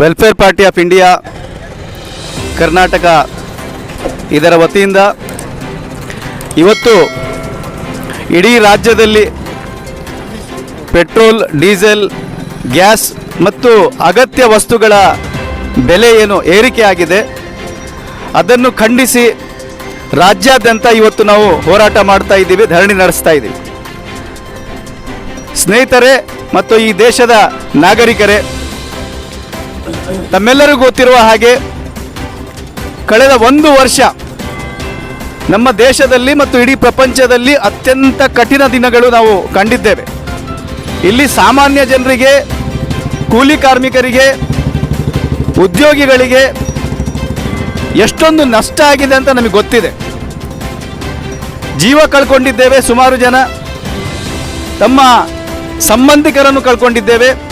Welfare party of India Karnataka ಇದರ ವತಿಯಿಂದ ಇವತ್ತು ಇಡೀ ರಾಜ್ಯದಲ್ಲಿ ಪೆಟ್ರೋಲ್, ಡೀಸೆಲ್, ಗ್ಯಾಸ್ ಮತ್ತು ಅಗತ್ಯ ವಸ್ತುಗಳ ಬೆಲೆ ಏನು ಏರಿಕೆಯಾಗಿದೆ ಅದನ್ನು ಖಂಡಿಸಿ ರಾಜ್ಯಾದ್ಯಂತ ಇವತ್ತು ನಾವು ಹೋರಾಟ ಮಾಡ್ತಾ ಇದ್ದೀವಿ, ಧರಣಿ ನಡೆಸ್ತಾ ಇದ್ದೀವಿ. ಸ್ನೇಹಿತರೆ ಮತ್ತು ಈ ದೇಶದ ನಾಗರಿಕರೇ ತಮ್ಮೆಲ್ಲರಿಗೂ ಗೊತ್ತಿರುವ ಹಾಗೆ ಕಳೆದ ಒಂದು ವರ್ಷ ನಮ್ಮ ದೇಶದಲ್ಲಿ ಮತ್ತು ಇಡೀ ಪ್ರಪಂಚದಲ್ಲಿ ಅತ್ಯಂತ ಕಠಿಣ ದಿನಗಳು ನಾವು ಕಂಡಿದ್ದೇವೆ. ಇಲ್ಲಿ ಸಾಮಾನ್ಯ ಜನರಿಗೆ, ಕೂಲಿ ಕಾರ್ಮಿಕರಿಗೆ, ಉದ್ಯೋಗಿಗಳಿಗೆ ಎಷ್ಟೊಂದು ನಷ್ಟ ಆಗಿದೆ ಅಂತ ನಮಗೆ ಗೊತ್ತಿದೆ. ಜೀವ ಕಳ್ಕೊಂಡಿದ್ದೇವೆ ಸುಮಾರು ಜನ. ತಮ್ಮ ಸಂಬಂಧಿಕರನ್ನು ಕಳ್ಕೊಂಡಿದ್ದೇವೆ.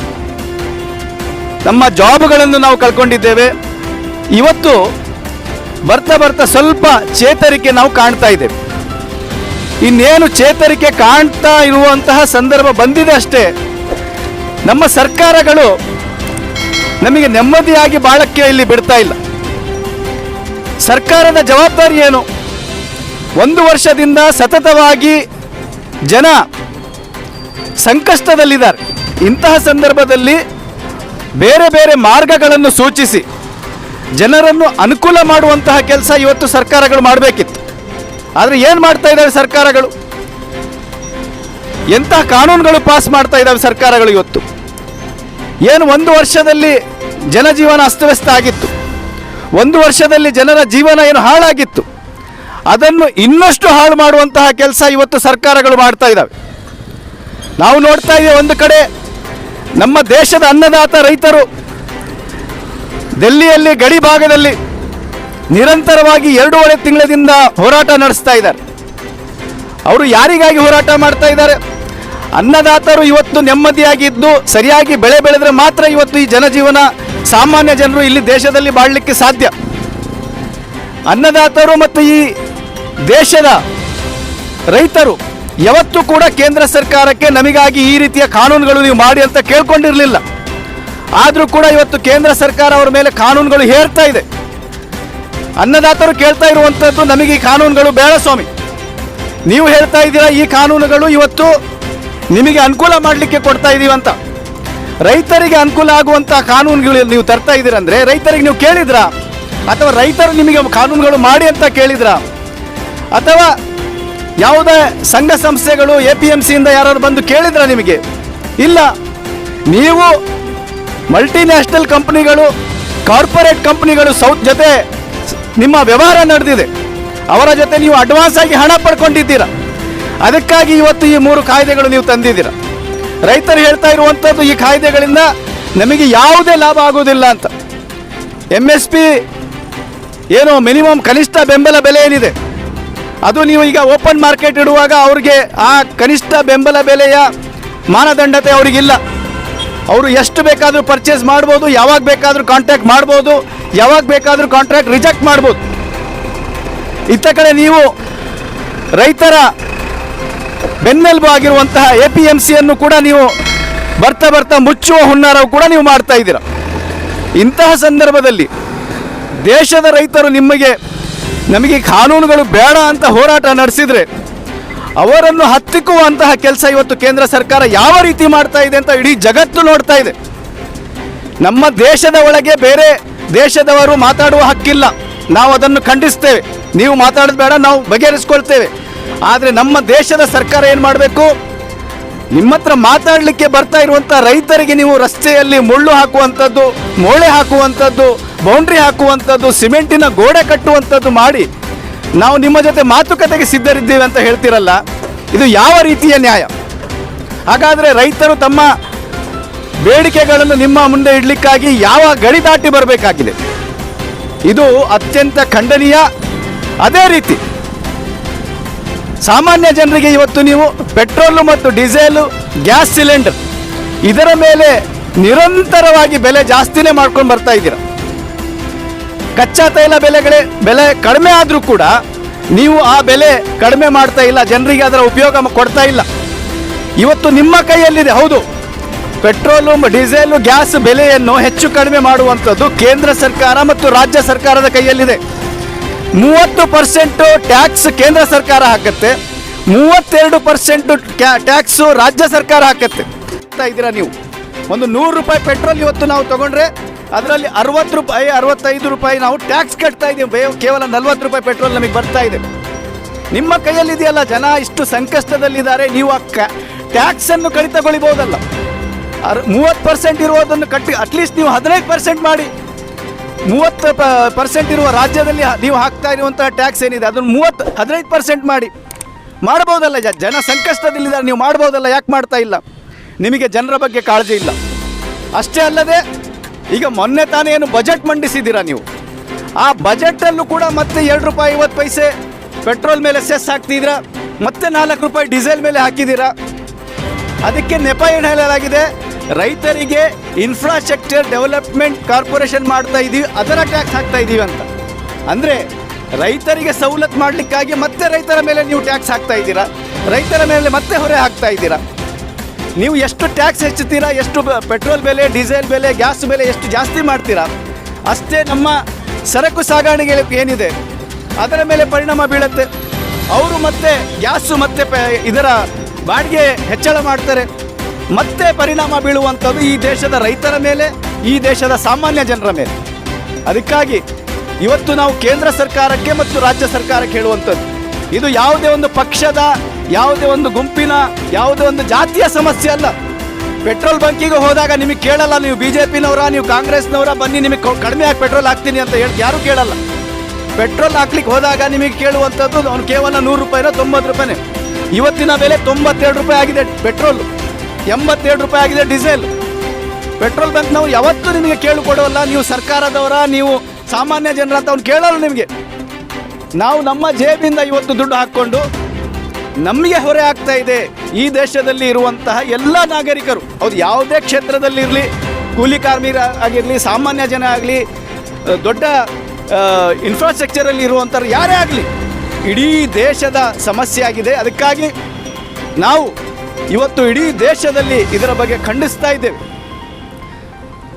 ನಮ್ಮ ಜಾಬ್ಗಳನ್ನು ನಾವು ಕಳ್ಕೊಂಡಿದ್ದೇವೆ. ಇವತ್ತು ಬರ್ತಾ ಬರ್ತಾ ಸ್ವಲ್ಪ ಚೇತರಿಕೆ ನಾವು ಕಾಣ್ತಾ ಇದ್ದೇವೆ. ಇನ್ನೇನು ಚೇತರಿಕೆ ಕಾಣ್ತಾ ಇರುವಂತಹ ಸಂದರ್ಭ ಬಂದಿದೆ ಅಷ್ಟೇ. ನಮ್ಮ ಸರ್ಕಾರಗಳು ನಮಗೆ ನೆಮ್ಮದಿಯಾಗಿ ಬಾಳಕ್ಕೆ ಇಲ್ಲಿ ಬಿಡ್ತಾ ಇಲ್ಲ. ಸರ್ಕಾರದ ಜವಾಬ್ದಾರಿ ಏನು? ಒಂದು ವರ್ಷದಿಂದ ಸತತವಾಗಿ ಜನ ಸಂಕಷ್ಟದಲ್ಲಿದ್ದಾರೆ. ಇಂತಹ ಸಂದರ್ಭದಲ್ಲಿ ಬೇರೆ ಬೇರೆ ಮಾರ್ಗಗಳನ್ನು ಸೂಚಿಸಿ. ಜನರನ್ನು ಅನುಕೂಲ ಮಾಡುವಂತಹ ಕೆಲಸ ಇವತ್ತು ಸರ್ಕಾರಗಳು ಮಾಡಬೇಕಿತ್ತು. ಆದರೆ ಏನು ಮಾಡ್ತಾ ಇದ್ದಾವೆ ಸರ್ಕಾರಗಳು? ಎಂತಹ ಕಾನೂನುಗಳು ಪಾಸ್ ಮಾಡ್ತಾ ಇದ್ದಾವೆ ಸರ್ಕಾರಗಳು ಇವತ್ತು? ಏನು ಒಂದು ವರ್ಷದಲ್ಲಿ ಜನಜೀವನ ಅಸ್ತವ್ಯಸ್ತ ಆಗಿತ್ತು. ಒಂದು ವರ್ಷದಲ್ಲಿ ಜನರ ಜೀವನ ಏನು ಹಾಳಾಗಿತ್ತು. ಅದನ್ನು ಇನ್ನಷ್ಟು ಹಾಳು ಮಾಡುವಂತಹ ಕೆಲಸ ಇವತ್ತು ಸರ್ಕಾರಗಳು ಮಾಡ್ತಾ ಇದ್ದಾವೆ. ನಾವು ನೋಡ್ತಾ ಇದ್ದೇವೆ ಒಂದು ಕಡೆ ನಮ್ಮ ದೇಶದ ಅನ್ನದಾತ ರೈತರು ದೆಲ್ಲಿಯಲ್ಲಿ ಗಡಿ ಭಾಗದಲ್ಲಿ ನಿರಂತರವಾಗಿ ಎರಡೂವರೆ ತಿಂಗಳಿಂದ ಹೋರಾಟ ನಡೆಸ್ತಾ ಇದ್ದಾರೆ. ಅವರು ಯಾರಿಗಾಗಿ ಹೋರಾಟ ಮಾಡ್ತಾ ಇದ್ದಾರೆ? ಅನ್ನದಾತರು ಇವತ್ತು ನೆಮ್ಮದಿಯಾಗಿದ್ದು ಸರಿಯಾಗಿ ಬೆಳೆ ಬೆಳೆದ್ರೆ ಮಾತ್ರ ಇವತ್ತು ಈ ಜನಜೀವನ ಸಾಮಾನ್ಯ ಜನರು ಇಲ್ಲಿ ದೇಶದಲ್ಲಿ ಬಾಳಲಿಕ್ಕೆ ಸಾಧ್ಯ. ಅನ್ನದಾತರು ಮತ್ತು ಈ ದೇಶದ ರೈತರು ಯಾವತ್ತೂ ಕೂಡ ಕೇಂದ್ರ ಸರ್ಕಾರಕ್ಕೆ ನಮಗಾಗಿ ಈ ರೀತಿಯ ಕಾನೂನುಗಳು ನೀವು ಮಾಡಿ ಅಂತ ಕೇಳ್ಕೊಂಡಿರಲಿಲ್ಲ. ಆದರೂ ಕೂಡ ಇವತ್ತು ಕೇಂದ್ರ ಸರ್ಕಾರ ಅವರ ಮೇಲೆ ಕಾನೂನುಗಳು ಹೇರ್ತಾ ಇದೆ. ಅನ್ನದಾತರು ಕೇಳ್ತಾ ಇರುವಂಥದ್ದು ನಮಗೆ ಈ ಕಾನೂನುಗಳು ಬೇಡ ಸ್ವಾಮಿ. ನೀವು ಹೇಳ್ತಾ ಇದ್ದೀರಾ ಈ ಕಾನೂನುಗಳು ಇವತ್ತು ನಿಮಗೆ ಅನುಕೂಲ ಮಾಡಲಿಕ್ಕೆ ಕೊಡ್ತಾ ಇದೀವಿ ಅಂತ. ರೈತರಿಗೆ ಅನುಕೂಲ ಆಗುವಂಥ ಕಾನೂನುಗಳು ನೀವು ತರ್ತಾ ಇದ್ದೀರಂದ್ರೆ ರೈತರಿಗೆ ನೀವು ಕೇಳಿದ್ರಾ? ಅಥವಾ ರೈತರು ನಿಮಗೆ ಕಾನೂನುಗಳು ಮಾಡಿ ಅಂತ ಕೇಳಿದ್ರಾ? ಅಥವಾ ಯಾವುದೇ ಸಂಘ ಸಂಸ್ಥೆಗಳು ಎ ಪಿ ಎಂ ಸಿಯಿಂದ ಯಾರು ಬಂದು ಕೇಳಿದ್ರ ನಿಮಗೆ? ಇಲ್ಲ. ನೀವು ಮಲ್ಟಿನ್ಯಾಷನಲ್ ಕಂಪ್ನಿಗಳು, ಕಾರ್ಪೊರೇಟ್ ಕಂಪ್ನಿಗಳು ಸೌತ್ ಜೊತೆ ನಿಮ್ಮ ವ್ಯವಹಾರ ನಡೆದಿದೆ. ಅವರ ಜೊತೆ ನೀವು ಅಡ್ವಾನ್ಸ್ ಆಗಿ ಹಣ ಪಡ್ಕೊಂಡಿದ್ದೀರಾ. ಅದಕ್ಕಾಗಿ ಇವತ್ತು ಈ ಮೂರು ಕಾಯ್ದೆಗಳು ನೀವು ತಂದಿದ್ದೀರಾ. ರೈತರು ಹೇಳ್ತಾ ಇರುವಂಥದ್ದು ಈ ಕಾಯ್ದೆಗಳಿಂದ ನಮಗೆ ಯಾವುದೇ ಲಾಭ ಆಗುವುದಿಲ್ಲ ಅಂತ. ಎಂ ಎಸ್ ಪಿ ಏನು ಮಿನಿಮಮ್ ಕನಿಷ್ಠ ಬೆಂಬಲ ಬೆಲೆ ಏನಿದೆ? ಅದು ನೀವು ಈಗ ಓಪನ್ ಮಾರ್ಕೆಟ್ ಇಡುವಾಗ ಅವ್ರಿಗೆ ಆ ಕನಿಷ್ಠ ಬೆಂಬಲ ಬೆಲೆಯ ಮಾನದಂಡತೆ ಅವರಿಗಿಲ್ಲ. ಅವರು ಎಷ್ಟು ಬೇಕಾದರೂ ಪರ್ಚೇಸ್ ಮಾಡ್ಬೋದು, ಯಾವಾಗ ಬೇಕಾದರೂ ಕಾಂಟ್ಯಾಕ್ಟ್ ಮಾಡ್ಬೋದು, ಯಾವಾಗ ಬೇಕಾದರೂ ಕಾಂಟ್ರಾಕ್ಟ್ ರಿಜೆಕ್ಟ್ ಮಾಡ್ಬೋದು. ಇತ್ತ ಕಡೆ ನೀವು ರೈತರ ಬೆನ್ನೆಲುಬು ಆಗಿರುವಂತಹ ಎ ಪಿ ಎಂ ಸಿಯನ್ನು ಕೂಡ ನೀವು ಬರ್ತಾ ಬರ್ತಾ ಮುಚ್ಚುವ ಹುನ್ನಾರವು ಕೂಡ ನೀವು ಮಾಡ್ತಾ ಇದ್ದೀರ. ಇಂತಹ ಸಂದರ್ಭದಲ್ಲಿ ದೇಶದ ರೈತರು ನಿಮಗೆ ನಮಗೆ ಕಾನೂನುಗಳು ಬೇಡ ಅಂತ ಹೋರಾಟ ನಡೆಸಿದ್ರೆ ಅವರನ್ನು ಹತ್ತಿಕ್ಕುವಂತಹ ಕೆಲಸ ಇವತ್ತು ಕೇಂದ್ರ ಸರ್ಕಾರ ಯಾವ ರೀತಿ ಮಾಡ್ತಾ ಇದೆ ಅಂತ ಇಡೀ ಜಗತ್ತು ನೋಡ್ತಾ ಇದೆ. ನಮ್ಮ ದೇಶದ ಒಳಗೆ ಬೇರೆ ದೇಶದವರು ಮಾತಾಡುವ ಹಕ್ಕಿಲ್ಲ. ನಾವು ಅದನ್ನು ಖಂಡಿಸ್ತೇವೆ. ನೀವು ಮಾತಾಡೋದು ಬೇಡ, ನಾವು ಬಗೆಹರಿಸ್ಕೊಳ್ತೇವೆ. ಆದರೆ ನಮ್ಮ ದೇಶದ ಸರ್ಕಾರ ಏನು ಮಾಡಬೇಕು? ನಿಮ್ಮ ಹತ್ರ ಮಾತಾಡಲಿಕ್ಕೆ ಬರ್ತಾ ಇರುವಂಥ ರೈತರಿಗೆ ನೀವು ರಸ್ತೆಯಲ್ಲಿ ಮುಳ್ಳು ಹಾಕುವಂಥದ್ದು ಮೋಳೆ ಹಾಕುವಂಥದ್ದು ಬೌಂಡ್ರಿ ಹಾಕುವಂಥದ್ದು, ಸಿಮೆಂಟಿನ ಗೋಡೆ ಕಟ್ಟುವಂಥದ್ದು ಮಾಡಿ ನಾವು ನಿಮ್ಮ ಜೊತೆ ಮಾತುಕತೆಗೆ ಸಿದ್ಧರಿದ್ದೇವೆ ಅಂತ ಹೇಳ್ತಿರಲ್ಲ, ಇದು ಯಾವ ರೀತಿಯ ನ್ಯಾಯ? ಹಾಗಾದರೆ ರೈತರು ತಮ್ಮ ಬೇಡಿಕೆಗಳನ್ನು ನಿಮ್ಮ ಮುಂದೆ ಇಡಲಿಕ್ಕಾಗಿ ಯಾವ ಗಡಿ ದಾಟಿ ಬರಬೇಕಾಗಿದೆ? ಇದು ಅತ್ಯಂತ ಖಂಡನೀಯ, ಅದೇ ರೀತಿ ಸಾಮಾನ್ಯ ಜನರಿಗೆ ಇವತ್ತು ನೀವು ಪೆಟ್ರೋಲು ಮತ್ತು ಡೀಸೆಲು, ಗ್ಯಾಸ್ ಸಿಲಿಂಡರ್ ಇದರ ಮೇಲೆ ನಿರಂತರವಾಗಿ ಬೆಲೆ ಜಾಸ್ತಿನೇ ಮಾಡ್ಕೊಂಡು ಬರ್ತಾ ಇದ್ದೀರಾ? ಕಚ್ಚಾ ತೈಲ ಬೆಲೆಗಳೇ ಬೆಲೆ ಕಡಿಮೆ ಆದರೂ ಕೂಡ ನೀವು ಆ ಬೆಲೆ ಕಡಿಮೆ ಮಾಡ್ತಾ ಇಲ್ಲ, ಜನರಿಗೆ ಅದರ ಉಪಯೋಗ ಕೊಡ್ತಾ ಇಲ್ಲ. ಇವತ್ತು ನಿಮ್ಮ ಕೈಯಲ್ಲಿದೆ, ಹೌದು. ಪೆಟ್ರೋಲು ಡೀಸೆಲ್, ಗ್ಯಾಸ್ ಬೆಲೆಯನ್ನು ಹೆಚ್ಚು ಕಡಿಮೆ ಮಾಡುವಂಥದ್ದು ಕೇಂದ್ರ ಸರ್ಕಾರ ಮತ್ತು ರಾಜ್ಯ ಸರ್ಕಾರದ ಕೈಯಲ್ಲಿದೆ. ಮೂವತ್ತು ಪರ್ಸೆಂಟು ಟ್ಯಾಕ್ಸ್ ಕೇಂದ್ರ ಸರ್ಕಾರ ಹಾಕತ್ತೆ. ಮೂವತ್ತೆರಡು ಪರ್ಸೆಂಟು ಟ್ಯಾಕ್ಸು ರಾಜ್ಯ ಸರ್ಕಾರ ಹಾಕತ್ತೆ. ಇದ್ದೀರಾ ನೀವು? ಒಂದು ನೂರು ರೂಪಾಯಿ ಪೆಟ್ರೋಲ್ ಇವತ್ತು ನಾವು ತಗೊಂಡ್ರೆ ಅದರಲ್ಲಿ ಅರವತ್ತು ರೂಪಾಯಿ, ಅರವತ್ತೈದು ರೂಪಾಯಿ ನಾವು ಟ್ಯಾಕ್ಸ್ ಕಟ್ತಾ ಇದ್ದೀವಿ. ಕೇವಲ ನಲ್ವತ್ತು ರೂಪಾಯಿ ಪೆಟ್ರೋಲ್ ನಮಗೆ ಬರ್ತಾ ಇದೆ. ನಿಮ್ಮ ಕೈಯಲ್ಲಿದೆಯಲ್ಲ ಜನ ಇಷ್ಟು ಸಂಕಷ್ಟದಲ್ಲಿದ್ದಾರೆ, ನೀವು ಆ ಟ್ಯಾಕ್ಸನ್ನು ಕಡಿತಗೊಳಿಬಹುದಲ್ಲ ಅರ್ ಮೂವತ್ತು ಪರ್ಸೆಂಟ್ ಇರುವುದನ್ನು ಕಟ್ಟಿ ಅಟ್ಲೀಸ್ಟ್ ನೀವು ಹದಿನೈದು ಪರ್ಸೆಂಟ್ ಮಾಡಿ. ಮೂವತ್ತು ಪರ್ಸೆಂಟ್ ಇರುವ ರಾಜ್ಯದಲ್ಲಿ ನೀವು ಹಾಕ್ತಾ ಇರುವಂತಹ ಟ್ಯಾಕ್ಸ್ ಏನಿದೆ, ಅದನ್ನು ಮೂವತ್ತು, ಹದಿನೈದು ಪರ್ಸೆಂಟ್ ಮಾಡಿ. ಮಾಡ್ಬೋದಲ್ಲ ಜನ ಸಂಕಷ್ಟದಲ್ಲಿದ್ದಾರೆ, ನೀವು ಮಾಡ್ಬೋದಲ್ಲ, ಯಾಕೆ ಮಾಡ್ತಾ ಇಲ್ಲ? ನಿಮಗೆ ಜನರ ಬಗ್ಗೆ ಕಾಳಜಿ ಇಲ್ಲ. ಅಷ್ಟೇ ಅಲ್ಲದೆ ಈಗ ಮೊನ್ನೆ ತಾನೇ ಏನು ಬಜೆಟ್ ಮಂಡಿಸಿದ್ದೀರಾ ನೀವು? ಆ ಬಜೆಟಲ್ಲೂ ಕೂಡ ಮತ್ತೆ ಎರಡು ರೂಪಾಯಿ ಐವತ್ತು ಪೈಸೆ ಪೆಟ್ರೋಲ್ ಮೇಲೆ ಸೆಸ್ ಹಾಕ್ತಿದ್ದೀರಾ? ಮತ್ತೆ ನಾಲ್ಕು ರೂಪಾಯಿ ಡೀಸೆಲ್ ಮೇಲೆ ಹಾಕಿದ್ದೀರಾ? ಅದಕ್ಕೆ ನೆಪ ಏನು ಹೇಳಲಾಗಿದೆ? ರೈತರಿಗೆ ಇನ್ಫ್ರಾಸ್ಟ್ರಕ್ಚರ್ ಡೆವಲಪ್ಮೆಂಟ್ ಕಾರ್ಪೊರೇಷನ್ ಮಾಡ್ತಾ ಇದೀವಿ, ಅದರ ಟ್ಯಾಕ್ಸ್ ಹಾಕ್ತಾ ಇದ್ದೀವಿ ಅಂತ. ಅಂದರೆ ರೈತರಿಗೆ ಸವಲತ್ತು ಮಾಡಲಿಕ್ಕಾಗಿ ಮತ್ತೆ ರೈತರ ಮೇಲೆ ನೀವು ಟ್ಯಾಕ್ಸ್ ಹಾಕ್ತಾ ಇದ್ದೀರಾ? ರೈತರ ಮೇಲೆ ಮತ್ತೆ ಹೊರೆ ಹಾಕ್ತಾ ಇದ್ದೀರಾ? ನೀವು ಎಷ್ಟು ಟ್ಯಾಕ್ಸ್ ಹೆಚ್ಚುತ್ತೀರಾ, ಎಷ್ಟು ಪೆಟ್ರೋಲ್ ಬೆಲೆ, ಡೀಸೆಲ್ ಬೆಲೆ, ಗ್ಯಾಸ್ ಬೆಲೆ ಎಷ್ಟು ಜಾಸ್ತಿ ಮಾಡ್ತೀರಾ? ಅಷ್ಟೇ ನಮ್ಮ ಸರಕು ಸಾಗಾಣಿಕೆ ಏನಿದೆ? ಅದರ ಮೇಲೆ ಪರಿಣಾಮ ಬೀಳುತ್ತೆ. ಅವರು ಮತ್ತೆ ಗ್ಯಾಸು ಮತ್ತೆ ಇದರ ಬಾಡಿಗೆ ಹೆಚ್ಚಳ ಮಾಡ್ತಾರೆ. ಮತ್ತೆ ಪರಿಣಾಮ ಬೀಳುವಂಥದ್ದು ಈ ದೇಶದ ರೈತರ ಮೇಲೆ, ಈ ದೇಶದ ಸಾಮಾನ್ಯ ಜನರ ಮೇಲೆ. ಅದಕ್ಕಾಗಿ ಇವತ್ತು ನಾವು ಕೇಂದ್ರ ಸರ್ಕಾರಕ್ಕೆ ಮತ್ತು ರಾಜ್ಯ ಸರ್ಕಾರಕ್ಕೆ ಹೇಳುವಂಥದ್ದು, ಇದು ಯಾವುದೇ ಒಂದು ಪಕ್ಷದ ಯಾವುದೇ ಒಂದು ಗುಂಪಿನ, ಯಾವುದೇ ಒಂದು ಜಾತಿಯ ಸಮಸ್ಯೆ ಅಲ್ಲ. ಪೆಟ್ರೋಲ್ ಬಂಕಿಗೆ ಹೋದಾಗ ನಿಮಗೆ ಕೇಳಲ್ಲ, ನೀವು ಬಿ ಜೆ ಪಿನವರ ನೀವು ಕಾಂಗ್ರೆಸ್ನವರ, ಬನ್ನಿ ನಿಮಗೆ ಕಡಿಮೆ ಆಗಿ ಪೆಟ್ರೋಲ್ ಹಾಕ್ತೀನಿ ಅಂತ ಹೇಳಿ ಯಾರೂ ಕೇಳಲ್ಲ. ಪೆಟ್ರೋಲ್ ಹಾಕ್ಲಿಕ್ಕೆ ಹೋದಾಗ ನಿಮಗೆ ಕೇಳುವಂಥದ್ದು, ಅವ್ನು ಕೇವಲ ನೂರು ರೂಪಾಯಿನೋ ತೊಂಬತ್ತು ರೂಪಾಯಿನೇ. ಇವತ್ತಿನ ಬೆಲೆ ತೊಂಬತ್ತೆರಡು ರೂಪಾಯಿ ಆಗಿದೆ ಪೆಟ್ರೋಲ್, ಎಂಬತ್ತೆರಡು ರೂಪಾಯಿ ಆಗಿದೆ ಡೀಸೆಲ್. ಪೆಟ್ರೋಲ್ ಬಂಕ್ ನಾವು ಯಾವತ್ತೂ ನಿಮಗೆ ಕೇಳಿಕೊಡೋಲ್ಲ ನೀವು ಸರ್ಕಾರದವರ, ನೀವು ಸಾಮಾನ್ಯ ಜನರ ಅಂತ ಅವ್ನು ಕೇಳಲ್ಲ ನಿಮಗೆ. ನಾವು ನಮ್ಮ ಜೇಬಿಂದ ಇವತ್ತು ದುಡ್ಡು ಹಾಕ್ಕೊಂಡು ನಮಗೆ ಹೊರೆ ಆಗ್ತಾ ಇದೆ. ಈ ದೇಶದಲ್ಲಿ ಇರುವಂತಹ ಎಲ್ಲ ನಾಗರಿಕರು ಅವ್ರು ಯಾವುದೇ ಕ್ಷೇತ್ರದಲ್ಲಿರಲಿ ಕೂಲಿ ಕಾರ್ಮಿಕ ಆಗಿರಲಿ, ಸಾಮಾನ್ಯ ಜನ ಆಗಲಿ ದೊಡ್ಡ ಇನ್ಫ್ರಾಸ್ಟ್ರಕ್ಚರಲ್ಲಿ ಇರುವಂಥವ್ರು ಯಾರೇ ಆಗಲಿ, ಇಡೀ ದೇಶದ ಸಮಸ್ಯೆ ಆಗಿದೆ. ಅದಕ್ಕಾಗಿ ನಾವು ಇವತ್ತು ಇಡೀ ದೇಶದಲ್ಲಿ ಇದರ ಬಗ್ಗೆ ಖಂಡಿಸ್ತಾ ಇದ್ದೇವೆ.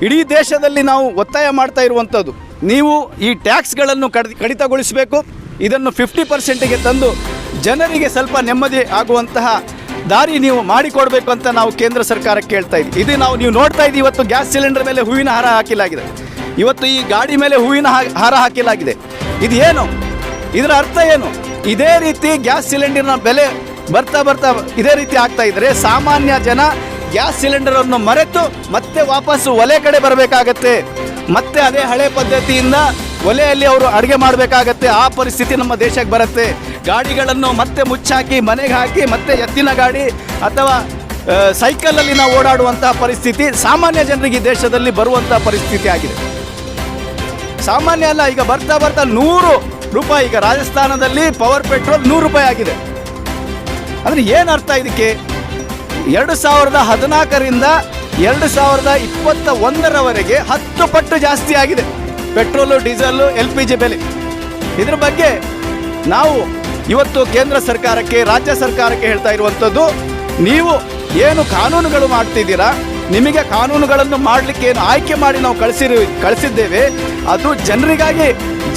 ಇಡೀ ದೇಶದಲ್ಲಿ ನಾವು ಒತ್ತಾಯ ಮಾಡ್ತಾ ಇರುವಂಥದ್ದು ನೀವು ಈ ಟ್ಯಾಕ್ಸ್ಗಳನ್ನು ಕಡಿ, ಕಡಿತಗೊಳಿಸಬೇಕು. ಇದನ್ನು ಫಿಫ್ಟಿ ಪರ್ಸೆಂಟಿಗೆ ತಂದು ಜನರಿಗೆ ಸ್ವಲ್ಪ ನೆಮ್ಮದಿ ಆಗುವಂತಹ ದಾರಿ ನೀವು ಮಾಡಿಕೊಡ್ಬೇಕು ಅಂತ ನಾವು ಕೇಂದ್ರ ಸರ್ಕಾರಕ್ಕೆ ಕೇಳ್ತಾ ಇದ್ದೀವಿ ಇದು ನಾವು ನೀವು ನೋಡ್ತಾ ಇದ್ದೀವಿ, ಇವತ್ತು ಗ್ಯಾಸ್ ಸಿಲಿಂಡರ್ ಮೇಲೆ ಹೂವಿನ ಹಾರ ಹಾಕಿಲಾಗಿದೆ. ಇವತ್ತು ಈ ಗಾಡಿ ಮೇಲೆ ಹೂವಿನ ಹಾರ ಹಾಕಿಲಾಗಿದೆ. ಇದು ಏನು? ಇದರ ಅರ್ಥ ಏನು? ಇದೇ ರೀತಿ ಗ್ಯಾಸ್ ಸಿಲಿಂಡರ್ನ ಬೆಲೆ ಬರ್ತಾ ಬರ್ತಾ ಇದೇ ರೀತಿ ಆಗ್ತಾ ಇದ್ರೆ ಸಾಮಾನ್ಯ ಜನ ಗ್ಯಾಸ್ ಸಿಲಿಂಡರನ್ನು ಮರೆತು ಮತ್ತೆ ವಾಪಸ್ಸು ಒಲೆ ಕಡೆ ಬರಬೇಕಾಗತ್ತೆ. ಮತ್ತೆ ಅದೇ ಹಳೆ ಪದ್ಧತಿಯಿಂದ ಒಲೆಯಲ್ಲಿ ಅವರು ಅಡುಗೆ ಮಾಡಬೇಕಾಗತ್ತೆ, ಆ ಪರಿಸ್ಥಿತಿ ನಮ್ಮ ದೇಶಕ್ಕೆ ಬರುತ್ತೆ. ಗಾಡಿಗಳನ್ನು ಮತ್ತೆ ಮುಚ್ಚಾಕಿ, ಮನೆಗೆ ಹಾಕಿ, ಮತ್ತೆ ಎತ್ತಿನ ಗಾಡಿ ಅಥವಾ ಸೈಕಲಲ್ಲಿ ನಾವು ಓಡಾಡುವಂತಹ ಪರಿಸ್ಥಿತಿ ಸಾಮಾನ್ಯ ಜನರಿಗೆ ದೇಶದಲ್ಲಿ ಬರುವಂತಹ ಪರಿಸ್ಥಿತಿ ಆಗಿದೆ. ಸಾಮಾನ್ಯ ಅಲ್ಲ, ಈಗ ಬರ್ತಾ ಬರ್ತಾ ನೂರು ರೂಪಾಯಿ, ಈಗ ರಾಜಸ್ಥಾನದಲ್ಲಿ ಪವರ್ ಪೆಟ್ರೋಲ್ ನೂರು ರೂಪಾಯಿ ಆಗಿದೆ. ಅಂದರೆ ಏನು ಅರ್ಥ ಇದಕ್ಕೆ? ಎರಡು ಸಾವಿರದ ಹದಿನಾಲ್ಕರಿಂದ ಎರಡು ಸಾವಿರದ ಇಪ್ಪತ್ತ ಒಂದರವರೆಗೆ ಹತ್ತು ಪಟ್ಟು ಜಾಸ್ತಿ ಆಗಿದೆ. Petrol, diesel, L P G ಬೆಲೆ. ಇದ್ರ ಬಗ್ಗೆ ನಾವು ಇವತ್ತು ಕೇಂದ್ರ ಸರ್ಕಾರಕ್ಕೆ, ರಾಜ್ಯ ಸರ್ಕಾರಕ್ಕೆ ಹೇಳ್ತಾ ಇರುವಂಥದ್ದು, ನೀವು ಏನು ಕಾನೂನುಗಳು ಮಾಡ್ತಿದ್ದೀರಾ, ನಿಮಗೆ ಕಾನೂನುಗಳನ್ನು ಮಾಡಲಿಕ್ಕೆ ಏನು ಆಯ್ಕೆ ಮಾಡಿ ನಾವು ಕಳಿಸಿರು, ಕಳಿಸಿದ್ದೇವೆ, ಅದು ಜನರಿಗಾಗಿ,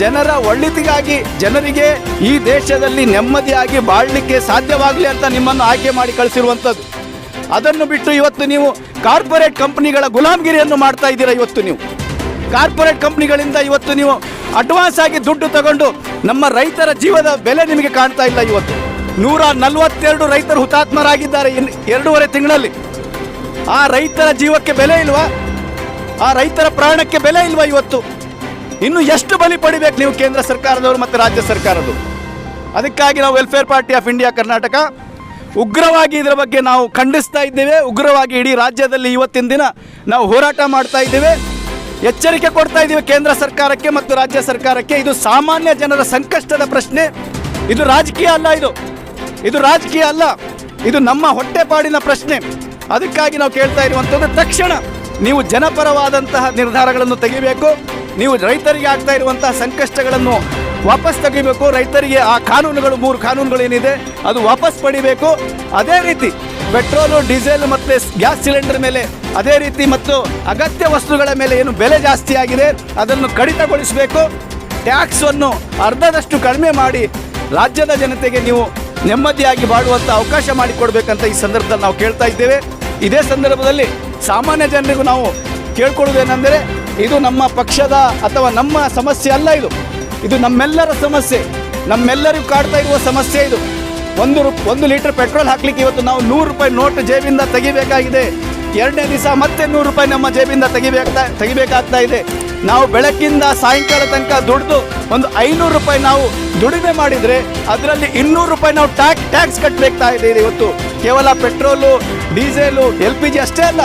ಜನರ ಒಳ್ಳಿತಿಗಾಗಿ ಜನರಿಗೆ ಈ ದೇಶದಲ್ಲಿ ನೆಮ್ಮದಿಯಾಗಿ ಬಾಳಲಿಕ್ಕೆ ಸಾಧ್ಯವಾಗಲಿ ಅಂತ ನಿಮ್ಮನ್ನು ಆಯ್ಕೆ ಮಾಡಿ ಕಳಿಸಿರುವಂಥದ್ದು. ಅದನ್ನು ಬಿಟ್ಟು ಇವತ್ತು ನೀವು ಕಾರ್ಪೊರೇಟ್ ಕಂಪನಿಗಳ ಗುಲಾಮಗಿರಿಯನ್ನು ಮಾಡ್ತಾ ಇದ್ದೀರಾ ಇವತ್ತು ನೀವು? ಕಾರ್ಪೊರೇಟ್ ಕಂಪ್ನಿಗಳಿಂದ ಇವತ್ತು ನೀವು ಅಡ್ವಾನ್ಸ್ ಆಗಿ ದುಡ್ಡು ತಗೊಂಡು ನಮ್ಮ ರೈತರ ಜೀವದ ಬೆಲೆ ನಿಮಗೆ ಕಾಣ್ತಾ ಇಲ್ಲ ಇವತ್ತು. ನೂರ ನಲವತ್ತೆರಡು ರೈತರು ಹುತಾತ್ಮರಾಗಿದ್ದಾರೆ ಇನ್ ಎರಡೂವರೆ ತಿಂಗಳಲ್ಲಿ. ಆ ರೈತರ ಜೀವಕ್ಕೆ ಬೆಲೆ ಇಲ್ವಾ? ಆ ರೈತರ ಪ್ರಾಣಕ್ಕೆ ಬೆಲೆ ಇಲ್ವಾ ಇವತ್ತು? ಇನ್ನು ಎಷ್ಟು ಬಲಿ ಪಡಿಬೇಕು ನೀವು ಕೇಂದ್ರ ಸರ್ಕಾರದವರು ಮತ್ತು ರಾಜ್ಯ ಸರ್ಕಾರದವರು ಅದಕ್ಕಾಗಿ ನಾವು welfare party of India Karnataka ಉಗ್ರವಾಗಿ ಇದರ ಬಗ್ಗೆ ನಾವು ಖಂಡಿಸ್ತಾ ಇದ್ದೇವೆ. ಉಗ್ರವಾಗಿ ಇಡೀ ರಾಜ್ಯದಲ್ಲಿ ಇವತ್ತಿನ ದಿನ ನಾವು ಹೋರಾಟ ಮಾಡ್ತಾ ಇದ್ದೇವೆ. ಎಚ್ಚರಿಕೆ ಕೊಡ್ತಾ ಇದ್ದೀವಿ ಕೇಂದ್ರ ಸರ್ಕಾರಕ್ಕೆ ಮತ್ತು ರಾಜ್ಯ ಸರ್ಕಾರಕ್ಕೆ. ಇದು ಸಾಮಾನ್ಯ ಜನರ ಸಂಕಷ್ಟದ ಪ್ರಶ್ನೆ. ಇದು ರಾಜಕೀಯ ಅಲ್ಲ ಇದು. ಇದು ರಾಜಕೀಯ ಅಲ್ಲ. ಇದು ನಮ್ಮ ಹೊಟ್ಟೆಪಾಡಿನ ಪ್ರಶ್ನೆ. ಅದಕ್ಕಾಗಿ ನಾವು ಕೇಳ್ತಾ ಇರುವಂಥದ್ದು ತಕ್ಷಣ ನೀವು ಜನಪರವಾದಂತಹ ನಿರ್ಧಾರಗಳನ್ನು ತೆಗಿಬೇಕು. ನೀವು ರೈತರಿಗೆ ಆಗ್ತಾ ಇರುವಂತಹ ಸಂಕಷ್ಟಗಳನ್ನು ವಾಪಸ್ ತೆಗಿಬೇಕು. ರೈತರಿಗೆ ಆ ಕಾನೂನುಗಳು, ಮೂರು ಕಾನೂನುಗಳು ಏನಿದೆ, ಅದು ವಾಪಸ್ ಪಡಿಬೇಕು. ಅದೇ ರೀತಿ ಪೆಟ್ರೋಲು, ಡೀಸೆಲ್ ಮತ್ತು ಗ್ಯಾಸ್ ಸಿಲಿಂಡರ್ ಮೇಲೆ ಅದೇ ರೀತಿ ಮತ್ತು ಅಗತ್ಯ ವಸ್ತುಗಳ ಮೇಲೆ ಏನು ಬೆಲೆ ಜಾಸ್ತಿ ಆಗಿದೆ ಅದನ್ನು ಕಡಿತಗೊಳಿಸಬೇಕು. ಟ್ಯಾಕ್ಸನ್ನು ಅರ್ಧದಷ್ಟು ಕಡಿಮೆ ಮಾಡಿ ರಾಜ್ಯದ ಜನತೆಗೆ ನೀವು ನೆಮ್ಮದಿಯಾಗಿ ಬಾಳುವಂಥ ಅವಕಾಶ ಮಾಡಿಕೊಡ್ಬೇಕಂತ ಈ ಸಂದರ್ಭದಲ್ಲಿ ನಾವು ಕೇಳ್ತಾ ಇದ್ದೇವೆ. ಇದೇ ಸಂದರ್ಭದಲ್ಲಿ ಸಾಮಾನ್ಯ ಜನರಿಗೂ ನಾವು ಕೇಳ್ಕೊಳ್ಳೋದೇನೆಂದರೆ ಇದು ನಮ್ಮ ಪಕ್ಷದ ಅಥವಾ ನಮ್ಮ ಸಮಸ್ಯೆ ಅಲ್ಲ ಇದು. ಇದು ನಮ್ಮೆಲ್ಲರ ಸಮಸ್ಯೆ. ನಮ್ಮೆಲ್ಲರಿಗೂ ಕಾಡ್ತಾ ಇರುವ ಸಮಸ್ಯೆ ಇದು. ಒಂದು ರೂಪ ಒಂದು ಲೀಟರ್ ಪೆಟ್ರೋಲ್ ಹಾಕ್ಲಿಕ್ಕೆ ಇವತ್ತು ನಾವು ನೂರು ರೂಪಾಯಿ ನೋಟ್ ಜೇಬಿಂದ ತೆಗಿಬೇಕಾಗಿದೆ. ಎರಡನೇ ದಿವಸ ಮತ್ತೆ ನೂರು ರೂಪಾಯಿ ನಮ್ಮ ಜೇಬಿಂದ ತೆಗಿಬೇಕಾ ತೆಗಿಬೇಕಾಗ್ತಾ ಇದೆ. ನಾವು ಬೆಳಕಿಂದ ಸಾಯಂಕಾಲ ತನಕ ದುಡಿದು ಒಂದು ಐನೂರು ರೂಪಾಯಿ ನಾವು ದುಡಿಮೆ ಮಾಡಿದರೆ ಅದರಲ್ಲಿ ಇನ್ನೂರು ರೂಪಾಯಿ ನಾವು ಟ್ಯಾಕ್ ಟ್ಯಾಕ್ಸ್ ಕಟ್ಟಬೇಕಾಗ್ತಾ ಇದೆ ಇವತ್ತು. ಕೇವಲ petrol, diesel, L P G ಅಷ್ಟೇ ಅಲ್ಲ.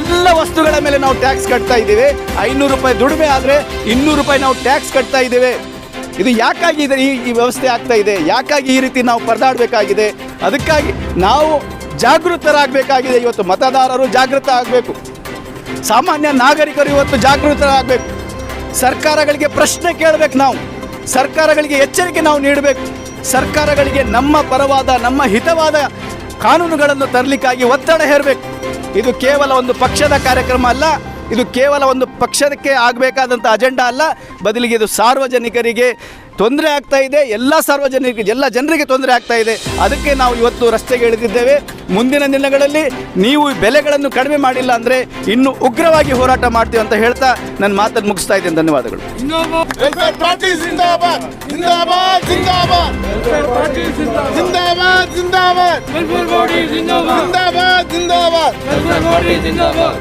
ಎಲ್ಲ ವಸ್ತುಗಳ ಮೇಲೆ ನಾವು ಟ್ಯಾಕ್ಸ್ ಕಟ್ತಾ ಇದ್ದೀವಿ. ಐನೂರು ರೂಪಾಯಿ ದುಡಿಮೆ ಆದರೆ ಇನ್ನೂರು ರೂಪಾಯಿ ನಾವು ಟ್ಯಾಕ್ಸ್ ಕಟ್ತಾ ಇದ್ದೇವೆ. ಇದು ಯಾಕಾಗಿ ಇದೆ ಈ ವ್ಯವಸ್ಥೆ ಆಗ್ತಾ ಇದೆ? ಯಾಕಾಗಿ ಈ ರೀತಿ ನಾವು ಪರದಾಡಬೇಕಾಗಿದೆ? ಅದಕ್ಕಾಗಿ ನಾವು ಜಾಗೃತರಾಗಬೇಕಾಗಿದೆ ಇವತ್ತು. ಮತದಾರರು ಜಾಗೃತ ಆಗಬೇಕು. ಸಾಮಾನ್ಯ ನಾಗರಿಕರು ಇವತ್ತು ಜಾಗೃತರಾಗಬೇಕು. ಸರ್ಕಾರಗಳಿಗೆ ಪ್ರಶ್ನೆ ಕೇಳಬೇಕು ನಾವು. ಸರ್ಕಾರಗಳಿಗೆ ಎಚ್ಚರಿಕೆ ನಾವು ನೀಡಬೇಕು. ಸರ್ಕಾರಗಳಿಗೆ ನಮ್ಮ ಪರವಾದ, ನಮ್ಮ ಹಿತವಾದ ಕಾನೂನುಗಳನ್ನು ತರಲಿಕ್ಕಾಗಿ ಒತ್ತಡ ಹೇರಬೇಕು. ಇದು ಕೇವಲ ಒಂದು ಪಕ್ಷದ ಕಾರ್ಯಕ್ರಮ ಅಲ್ಲ ಇದು ಕೇವಲ ಒಂದು ಪಕ್ಷಕ್ಕೆ ಆಗಬೇಕಾದಂಥ ಅಜೆಂಡಾ ಅಲ್ಲ ಬದಲಿಗೆ ಇದು ಸಾರ್ವಜನಿಕರಿಗೆ ತೊಂದರೆ ಆಗ್ತಾ ಇದೆ ಎಲ್ಲ ಸಾರ್ವಜನಿಕರಿಗೆ ಎಲ್ಲ ಜನರಿಗೆ ತೊಂದರೆ ಆಗ್ತಾ ಇದೆ. ಅದಕ್ಕೆ ನಾವು ಇವತ್ತು ರಸ್ತೆಗೆ ಇಳಿದಿದ್ದೇವೆ. ಮುಂದಿನ ದಿನಗಳಲ್ಲಿ ನೀವು ಬೆಲೆಗಳನ್ನು ಕಡಿಮೆ ಮಾಡಿಲ್ಲ ಅಂದರೆ ಇನ್ನೂ ಉಗ್ರವಾಗಿ ಹೋರಾಟ ಮಾಡ್ತೀವಿ ಅಂತ ಹೇಳ್ತಾ ನನ್ನ ಮಾತನ್ನು ಮುಗಿಸ್ತಾ ಇದ್ದೇನೆ. ಧನ್ಯವಾದಗಳು. ವೆಲ್ಫೇರ್ ಪಾರ್ಟಿ ಜಿಂದಾಬಾದ್ ಜಿಂದಾಬಾದ್ ಜಿಂದಾಬಾದ್ ಜಿಂದಾಬಾದ್ ಜಿಂದಾಬಾದ್ ವೆಲ್ಫೇರ್ ಬಾಡಿ ಜಿಂದಾಬಾದ್ ಜಿಂದಾಬಾದ್ ಜಿಂದಾಬಾದ್ ಜಿಂದಾಬಾದ್